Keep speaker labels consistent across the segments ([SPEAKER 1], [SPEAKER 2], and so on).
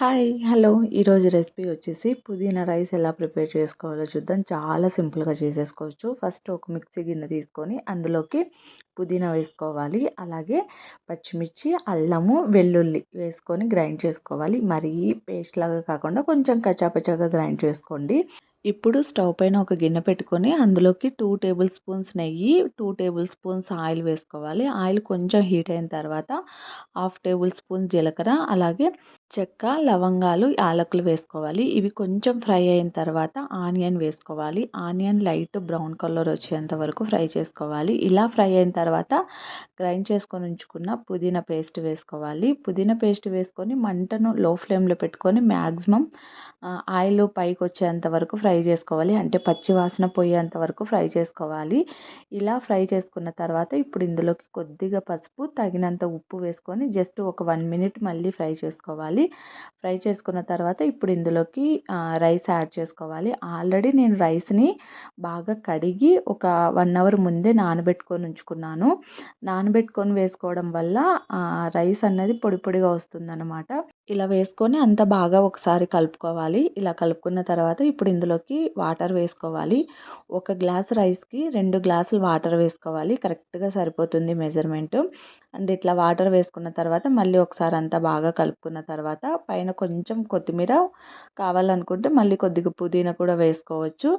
[SPEAKER 1] Hi hello. ఈరోజు recipe వచ్చేసి పుదీనా రైస్ ఎలా ప్రిపేర్ చేసుకోవాలో చూద్దాం. చాలా సింపుల్గా చేసేసుకోవచ్చు. ఫస్ట్ ఒక మిక్సీ గిన్నె తీసుకొని అందులోకి పుదీనా వేసుకోవాలి. అలాగే పచ్చిమిర్చి అల్లము వెల్లుల్లి వేసుకొని గ్రైండ్ చేసుకోవాలి. మరీ పేస్ట్ లాగా కాకుండా కొంచెం కచాపచాగా గ్రైండ్ చేసుకోండి. ఇప్పుడు స్టవ్ పైన ఒక గిన్నె పెట్టుకొని అందులోకి టూ టేబుల్ స్పూన్స్ నెయ్యి టూ టేబుల్ స్పూన్స్ ఆయిల్ వేసుకోవాలి. ఆయిల్ కొంచెం హీట్ అయిన తర్వాత హాఫ్ టేబుల్ స్పూన్ జీలకర్ర అలాగే చెక్క లవంగాలు యాలకులు వేసుకోవాలి. ఇవి కొంచెం ఫ్రై అయిన తర్వాత ఆనియన్ వేసుకోవాలి. ఆనియన్ లైట్ బ్రౌన్ కలర్ వచ్చేంత వరకు ఫ్రై చేసుకోవాలి. ఇలా ఫ్రై అయిన తర్వాత గ్రైండ్ చేసుకొని ఉంచుకున్న పుదీనా పేస్ట్ వేసుకోవాలి. పుదీనా పేస్ట్ వేసుకొని మంటను లో ఫ్లేమ్లో పెట్టుకొని మ్యాక్సిమం ఆయిల్ పైకి వచ్చేంత వరకు ఫ్రై చేసుకోవాలి. అంటే పచ్చి వాసన పోయేంత వరకు ఫ్రై చేసుకోవాలి. ఇలా ఫ్రై చేసుకున్న తర్వాత ఇప్పుడు ఇందులోకి కొద్దిగా పసుపు తగినంత ఉప్పు వేసుకొని జస్ట్ ఒక వన్ మినిట్ మళ్ళీ ఫ్రై చేసుకోవాలి. ఫ్రై చేసుకున్న తర్వాత ఇప్పుడు ఇందులోకి రైస్ యాడ్ చేసుకోవాలి. ఆల్రెడీ నేను రైస్ని బాగా కడిగి ఒక వన్ అవర్ ముందే నానబెట్టుకొని ఉంచుకున్నాను. నానబెట్టుకొని వేసుకోవడం వల్ల రైస్ అనేది పొడి పొడిగా వస్తుందన్నమాట. ఇలా వేసుకొని అంత బాగా ఒకసారి కలుపుకోవాలి. ఇలా కలుపుకున్న తర్వాత ఇప్పుడు ఇందులోకి వాటర్ వేసుకోవాలి. ఒక గ్లాస్ రైస్కి రెండు గ్లాసులు వాటర్ వేసుకోవాలి. కరెక్ట్గా సరిపోతుంది మెజర్మెంట్. అండ్ ఇట్లా వాటర్ వేసుకున్న తర్వాత మళ్ళీ ఒకసారి అంతా బాగా కలుపుకున్న తర్వాత పైన కొంచెం కొత్తిమీర కావాలనుకుంటే మళ్ళీ కొద్దిగా పుదీనా కూడా వేసుకోవచ్చు.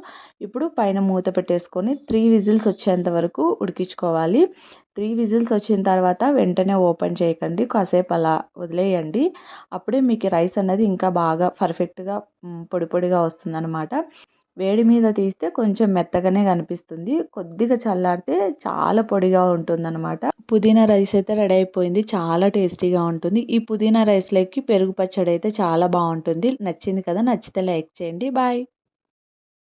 [SPEAKER 1] ఇప్పుడు పైన మూత పెట్టేసుకొని త్రీ విజిల్స్ వచ్చేంత వరకు ఉడికించుకోవాలి. త్రీ విజిల్స్ వచ్చిన తర్వాత వెంటనే ఓపెన్ చేయకండి. కాసేపు అలా వదిలేయండి. అప్పుడే మీకు రైస్ అనేది ఇంకా బాగా పర్ఫెక్ట్గా పొడి పొడిగా వస్తుందన్నమాట. వేడి మీద తీస్తే కొంచెం మెత్తగానే కనిపిస్తుంది. కొద్దిగా చల్లారితే చాలా పొడిగా ఉంటుందన్నమాట. పుదీనా రైస్ అయితే రెడీ అయిపోయింది. చాలా టేస్టీగా ఉంటుంది. ఈ పుదీనా రైస్లోకి పెరుగు పచ్చడి అయితే చాలా బాగుంటుంది. నచ్చింది కదా నచ్చితే లైక్ చేయండి. బాయ్.